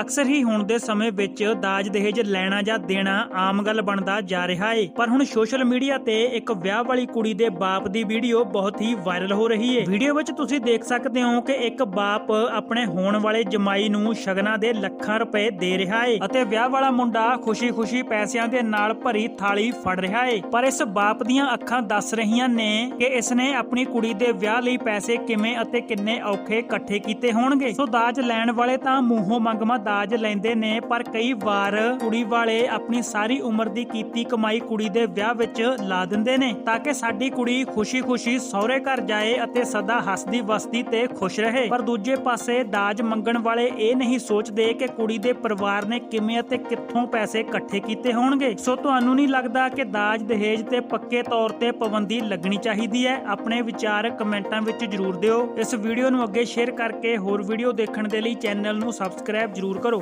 ਅਕਸਰ ਹੀ ਹੁਣ ਦੇ ਸਮੇਂ ਵਿੱਚ ਦਾਜ ਦਹੇਜ ਲੈਣਾ ਜਾਂ ਦੇਣਾ ਆਮ ਗੱਲ ਬਣਦਾ ਜਾ ਰਿਹਾ ਏ। ਪਰ ਹੁਣ ਸੋਸ਼ਲ ਮੀਡੀਆ ਤੇ ਇੱਕ ਵਿਆਹ ਵਾਲੀ ਕੁੜੀ ਦੇ ਬਾਪ ਦੀ ਵੀਡੀਓ ਬਹੁਤ ਹੀ ਵਾਇਰਲ ਹੋ ਰਹੀ ਏ। ਵੀਡੀਓ ਵਿੱਚ ਤੁਸੀਂ ਦੇਖ ਸਕਦੇ ਹੋ ਕਿ ਇੱਕ ਬਾਪ ਆਪਣੇ ਹੋਣ ਵਾਲੇ ਜਮਾਈ ਨੂੰ ਸ਼ਗਨਾਂ ਦੇ ਲੱਖਾਂ ਰੁਪਏ ਦੇ ਰਿਹਾ ਏ ਅਤੇ ਵਿਆਹ ਵਾਲਾ ਮੁੰਡਾ ਖੁਸ਼ੀ-ਖੁਸ਼ੀ ਪੈਸਿਆਂ ਦੇ ਨਾਲ ਭਰੀ ਥਾਲੀ ਫੜ ਰਿਹਾ ਏ। ਪਰ ਇਸ ਬਾਪ ਦੀਆਂ ਅੱਖਾਂ ਦੱਸ ਰਹੀਆਂ ਨੇ ਕਿ ਇਸ ਨੇ ਆਪਣੀ ਕੁੜੀ ਦੇ ਵਿਆਹ ਲਈ ਪੈਸੇ ਕਿਵੇਂ ਅਤੇ ਕਿੰਨੇ ਔਖੇ ਇਕੱਠੇ ਕੀਤੇ ਹੋਣਗੇ। ਸੋ ਦਾਜ ਲੈਣ ਵਾਲੇ ਤਾਂ ਮੂੰਹੋਂ ਮੰਗਮਾ ਦਾਜ ਲੈਂਦੇ ਨੇ, ਪਰ ਕਈ ਵਾਰ ਕੁੜੀ ਵਾਲੇ ਆਪਣੀ ਸਾਰੀ ਉਮਰ ਦੀ ਕੀਤੀ ਕਮਾਈ ਕੁੜੀ ਦੇ ਵਿਆਹ ਵਿੱਚ ਲਾ ਦਿੰਦੇ ਨੇ, ਤਾਂ ਕਿ ਸਾਡੀ ਕੁੜੀ ਖੁਸ਼ੀ-ਖੁਸ਼ੀ ਸਹੁਰੇ ਘਰ ਜਾਏ ਅਤੇ ਸਦਾ ਹੱਸਦੀ ਵਸਦੀ ਤੇ ਖੁਸ਼ ਰਹੇ। ਪਰ ਦੂਜੇ ਪਾਸੇ ਦਾਜ ਮੰਗਣ ਵਾਲੇ ਇਹ ਨਹੀਂ ਸੋਚਦੇ ਕਿ ਕੁੜੀ ਦੇ ਪਰਿਵਾਰ ਨੇ ਕਿਵੇਂ ਅਤੇ ਕਿੱਥੋਂ ਪੈਸੇ ਇਕੱਠੇ ਕੀਤੇ ਹੋਣਗੇ। ਸੋ ਤੁਹਾਨੂੰ ਨਹੀਂ ਲੱਗਦਾ ਕਿ ਦਾਜ ਦਹੇਜ ਤੇ ਪੱਕੇ ਤੌਰ ਤੇ ਪਾਬੰਦੀ ਲੱਗਣੀ ਚਾਹੀਦੀ ਹੈ? ਆਪਣੇ ਵਿਚਾਰ ਕਮੈਂਟਾਂ ਵਿੱਚ ਜਰੂਰ ਦਿਓ। ਇਸ ਵੀਡੀਓ ਨੂੰ ਅੱਗੇ ਸ਼ੇਅਰ ਕਰਕੇ ਹੋਰ ਵੀਡੀਓ ਦੇਖਣ ਦੇ ਲਈ ਚੈਨਲ ਨੂੰ ਸਬਸਕ੍ਰਾਈਬ ਜਰੂਰ ਕਰੋ।